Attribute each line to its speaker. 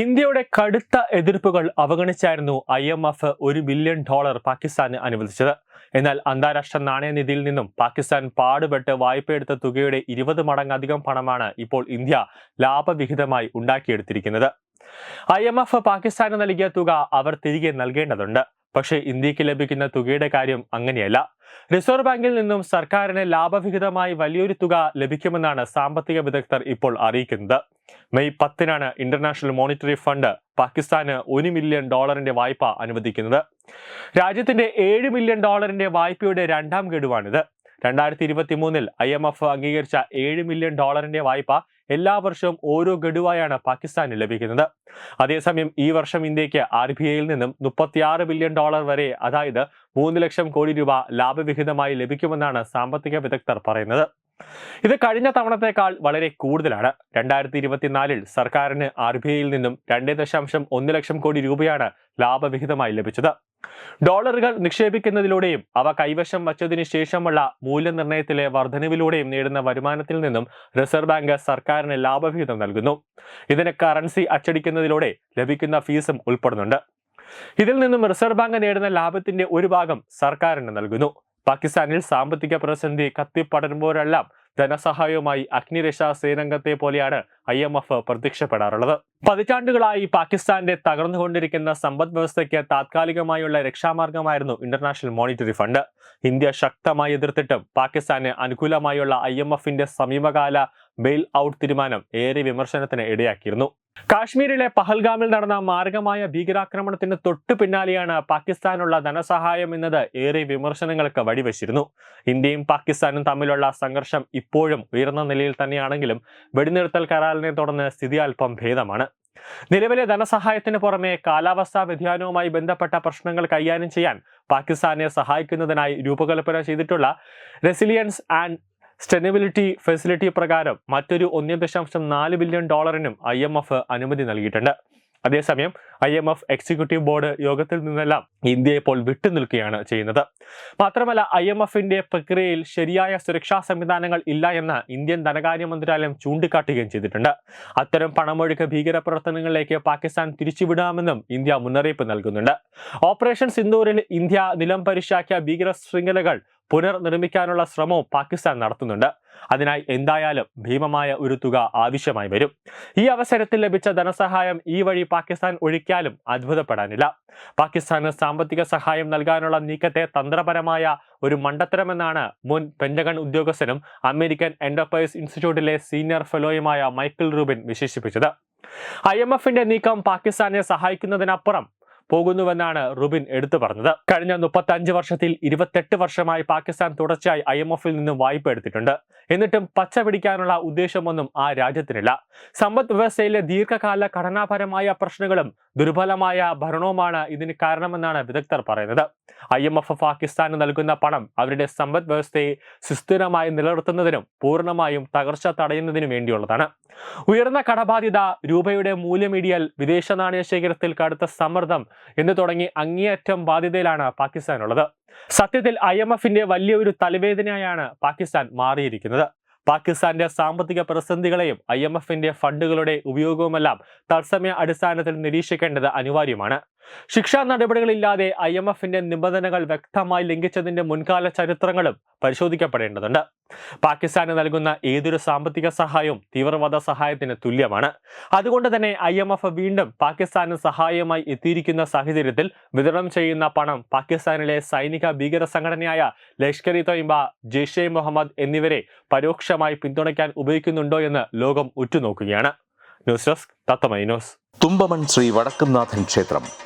Speaker 1: ഇന്ത്യയുടെ കടുത്ത എതിർപ്പുകൾ അവഗണിച്ചായിരുന്നു ഐ എം എഫ് ഒരു ബില്യൺ ഡോളർ പാകിസ്ഥാന് അനുവദിച്ചത്. എന്നാൽ അന്താരാഷ്ട്ര നാണയനിധിയിൽ നിന്നും പാകിസ്ഥാൻ പാടുപെട്ട് വായ്പയെടുത്ത തുകയുടെ ഇരുപത് മടങ്ങധികം പണമാണ് ഇപ്പോൾ ഇന്ത്യ ലാഭവിഹിതമായി ഉണ്ടാക്കിയെടുത്തിരിക്കുന്നത്. ഐ എം എഫ് പാകിസ്ഥാന് നൽകിയ തുക അവർ തിരികെ നൽകേണ്ടതുണ്ട്. പക്ഷേ ഇന്ത്യയ്ക്ക് ലഭിക്കുന്ന തുകയുടെ കാര്യം അങ്ങനെയല്ല. റിസർവ് ബാങ്കിൽ നിന്നും സർക്കാരിന് ലാഭവിഹിതമായി വലിയൊരു തുക ലഭിക്കുമെന്നാണ് സാമ്പത്തിക വിദഗ്ധർ ഇപ്പോൾ അറിയിക്കുന്നത്. മെയ് പത്തിനാണ് ഇന്റർനാഷണൽ മോണിറ്ററി ഫണ്ട് പാകിസ്ഥാന് ഒരു മില്യൺ ഡോളറിന്റെ വായ്പ അനുവദിക്കുന്നത്. രാജ്യത്തിന്റെ ഏഴ് മില്യൺ ഡോളറിന്റെ വായ്പയുടെ രണ്ടാം ഗഡുവാണിത്. രണ്ടായിരത്തി ഇരുപത്തി മൂന്നിൽ ഐ എം എഫ് അംഗീകരിച്ച ഏഴ് മില്യൺ ഡോളറിന്റെ വായ്പ എല്ലാ വർഷവും ഓരോ ഗഡുവായാണ് പാകിസ്ഥാന് ലഭിക്കുന്നത്. അതേസമയം ഈ വർഷം ഇന്ത്യയ്ക്ക് ആർ ബി ഐയിൽ നിന്നും മുപ്പത്തിയാറ് ബില്യൺ ഡോളർ വരെ അതായത് മൂന്ന് ലക്ഷം കോടി രൂപ ലാഭവിഹിതമായി ലഭിക്കുമെന്നാണ് സാമ്പത്തിക വിദഗ്ധർ പറയുന്നത്. ഇത് കഴിഞ്ഞ തവണത്തേക്കാൾ വളരെ കൂടുതലാണ്. രണ്ടായിരത്തി ഇരുപത്തിനാലിൽ സർക്കാരിന് ആർ ബി ഐയിൽ നിന്നും രണ്ട് ദശാംശം ഒന്ന് ലക്ഷം കോടി രൂപയാണ് ലാഭവിഹിതമായി ലഭിച്ചത്. ഡോളറുകൾ നിക്ഷേപിക്കുന്നതിലൂടെയും അവ കൈവശം വച്ചതിനു ശേഷമുള്ള മൂല്യനിർണയത്തിലെ വർധനവിലൂടെയും നേടുന്ന വരുമാനത്തിൽ നിന്നും റിസർവ് ബാങ്ക് സർക്കാരിന് ലാഭവിഹിതം നൽകുന്നു. ഇതിന് കറൻസി അച്ചടിക്കുന്നതിലൂടെ ലഭിക്കുന്ന ഫീസും ഉൾപ്പെടുന്നുണ്ട്. ഇതിൽ നിന്നും റിസർവ് ബാങ്ക് നേടുന്ന ലാഭത്തിന്റെ ഒരു ഭാഗം സർക്കാരിന് നൽകുന്നു. പാകിസ്ഥാനിൽ സാമ്പത്തിക പ്രതിസന്ധി കത്തിപ്പടരുമ്പോഴെല്ലാം ധനസഹായവുമായി അഗ്നിരക്ഷാ സേനംഗത്തെ പോലെയാണ് ഐ എം എഫ് പ്രത്യക്ഷപ്പെടാറുള്ളത്. പതിറ്റാണ്ടുകളായി പാകിസ്ഥാന്റെ തകർന്നുകൊണ്ടിരിക്കുന്ന സമ്പദ് വ്യവസ്ഥയ്ക്ക് താത്കാലികമായുള്ള രക്ഷാമാർഗമായിരുന്നു ഇന്റർനാഷണൽ മോണിറ്ററി ഫണ്ട്. ഇന്ത്യ ശക്തമായി എതിർത്തിട്ടും പാകിസ്ഥാന് അനുകൂലമായുള്ള ഐ എം എഫിന്റെ സമീപകാല ബെയിൽ ഔട്ട് തീരുമാനം ഏറെ വിമർശനത്തിന് ഇടയാക്കിയിരുന്നു. കാശ്മീരിലെ പഹൽഗാമിൽ നടന്ന മാരകമായ ഭീകരാക്രമണത്തിന് തൊട്ടു പിന്നാലെയാണ് പാകിസ്ഥാനുള്ള ധനസഹായം എന്നത് ഏറെ വിമർശനങ്ങൾക്ക് വഴിവെച്ചിരുന്നു. ഇന്ത്യയും പാകിസ്ഥാനും തമ്മിലുള്ള സംഘർഷം ഇപ്പോഴും ഉയർന്ന നിലയിൽ തന്നെയാണെങ്കിലും വെടിനിർത്തൽ കരാറിനെ തുടർന്ന് സ്ഥിതി അല്പം ഭേദമാണ്. നിലവിലെ ധനസഹായത്തിന് പുറമെ കാലാവസ്ഥാ വ്യതിയാനവുമായി ബന്ധപ്പെട്ട പ്രശ്നങ്ങൾ കൈകാര്യം ചെയ്യാൻ പാകിസ്ഥാനെ സഹായിക്കുന്നതിനായി രൂപകൽപ്പന ചെയ്തിട്ടുള്ള റെസിലിയൻസ് ആൻഡ് സ്റ്റെനബിലിറ്റി ഫെസിലിറ്റി പ്രകാരം മറ്റൊരു ഒന്നേ ദശാംശം നാല് ബില്യൺ ഡോളറിനും ഐ എം എഫ് അനുമതി നൽകിയിട്ടുണ്ട്. അതേസമയം I M F executive board യോഗത്തിൽ നിന്നെല്ലാം ഇന്ത്യ ഇപ്പോൾ വിട്ടുനിൽക്കുകയാണ് ചെയ്യുന്നത്. മാത്രമല്ല ഐ എം എഫിന്റെ പ്രക്രിയയിൽ ശരിയായ സുരക്ഷാ സംവിധാനങ്ങൾ ഇല്ല എന്ന് ഇന്ത്യൻ ധനകാര്യ മന്ത്രാലയം ചൂണ്ടിക്കാട്ടുകയും ചെയ്തിട്ടുണ്ട്. അത്തരം പണമൊഴുക്ക് ഭീകരപ്രവർത്തനങ്ങളിലേക്ക് പാകിസ്ഥാൻ തിരിച്ചുവിടാമെന്നും ഇന്ത്യ മുന്നറിയിപ്പ് നൽകുന്നുണ്ട്. ഓപ്പറേഷൻ സിന്ദൂരിൽ ഇന്ത്യ നിലം പരിശാക്കിയ ഭീകര ശൃംഖലകൾ പുനർനിർമ്മിക്കാനുള്ള ശ്രമവും പാകിസ്ഥാൻ നടത്തുന്നുണ്ട്. അതിനായി എന്തായാലും ഭീമമായ ഒരു തുക ആവശ്യമായി വരും. ഈ അവസരത്തിൽ ലഭിച്ച ധനസഹായം ഈ വഴി പാകിസ്ഥാൻ ഒഴിക്കാലും അത്ഭുതപ്പെടാനില്ല. പാകിസ്ഥാന് സാമ്പത്തിക സഹായം നൽകാനുള്ള നീക്കത്തെ തന്ത്രപരമായ ഒരു മണ്ടത്തരമെന്നാണ് മുൻ പെൻഡഗൺ ഉദ്യോഗസ്ഥനും അമേരിക്കൻ എന്റർപ്രൈസ് ഇൻസ്റ്റിറ്റ്യൂട്ടിലെ സീനിയർ ഫെലോയുമായ മൈക്കിൾ റൂബിൻ വിശേഷിപ്പിച്ചത്. ഐ എം എഫിന്റെ നീക്കം പാകിസ്ഥാനെ സഹായിക്കുന്നതിനപ്പുറം പോകുന്നുവെന്നാണ് റുബിൻ എടുത്തു പറഞ്ഞത്. കഴിഞ്ഞ മുപ്പത്തി അഞ്ച് വർഷത്തിൽ ഇരുപത്തെട്ട് വർഷമായി പാകിസ്ഥാൻ തുടർച്ചയായി ഐ എം എഫിൽ നിന്നും വായ്പ എടുത്തിട്ടുണ്ട്. എന്നിട്ടും പച്ച പിടിക്കാനുള്ള ഉദ്ദേശമൊന്നും ആ രാജ്യത്തിനില്ല. സമ്പദ് വ്യവസ്ഥയിലെ ദീർഘകാല ഘടനാപരമായ പ്രശ്നങ്ങളും ദുർബലമായ ഭരണവുമാണ് ഇതിന് കാരണമെന്നാണ് വിദഗ്ധർ പറയുന്നത്. ഐ എം എഫ് പാകിസ്ഥാന് നൽകുന്ന പണം അവരുടെ സമ്പദ് വ്യവസ്ഥയെ സുസ്ഥിരമായി നിലനിർത്തുന്നതിനും പൂർണമായും തകർച്ച തടയുന്നതിനും വേണ്ടിയുള്ളതാണ്. ഉയർന്ന കടബാധ്യത രൂപയുടെ മൂല്യമിടിയൽ വിദേശ നാണയ ശേഖരത്തിൽ കടുത്ത സമ്മർദ്ദം എന്ന് തുടങ്ങി അങ്ങേയറ്റം ബാധ്യതയിലാണ് പാകിസ്ഥാനുള്ളത്. സത്യത്തിൽ ഐ എം എഫിന്റെ വലിയൊരു തലവേദനയായാണ് പാകിസ്ഥാൻ മാറിയിരിക്കുന്നത്. പാകിസ്ഥാന്റെ സാമ്പത്തിക പ്രതിസന്ധികളെയും ഐ എം എഫിന്റെ ഫണ്ടുകളുടെ ഉപയോഗവുമെല്ലാം തത്സമയ അടിസ്ഥാനത്തിൽ നിരീക്ഷിക്കേണ്ടത് അനിവാര്യമാണ്. ശിക്ഷാ നടപടികളില്ലാതെ ഐ എം എഫിന്റെ നിബന്ധനകൾ വ്യക്തമായി ലംഘിച്ചതിന്റെ മുൻകാല ചരിത്രങ്ങളും പരിശോധിക്കപ്പെടേണ്ടതുണ്ട്. പാകിസ്ഥാന് നൽകുന്ന ഏതൊരു സാമ്പത്തിക സഹായവും തീവ്രവാദ സഹായത്തിന് തുല്യമാണ്. അതുകൊണ്ട് തന്നെ ഐ എം എഫ് വീണ്ടും പാകിസ്ഥാന് സഹായമായി എത്തിയിരിക്കുന്ന സാഹചര്യത്തിൽ വിതരണം ചെയ്യുന്ന പണം പാകിസ്ഥാനിലെ സൈനിക ഭീകര സംഘടനയായ ലഷ്കർ ഇ തൊയ്ബ ജെയ്ഷെ മുഹമ്മദ് എന്നിവരെ പരോക്ഷമായി പിന്തുണയ്ക്കാൻ ഉപയോഗിക്കുന്നുണ്ടോ എന്ന് ലോകം ഉറ്റുനോക്കുകയാണ്. ന്യൂസ് ഡെസ്ക് തത്തമൈ ന്യൂസ്.
Speaker 2: തുമ്പമൺ ശ്രീ വടക്കുംനാഥൻ ക്ഷേത്രം.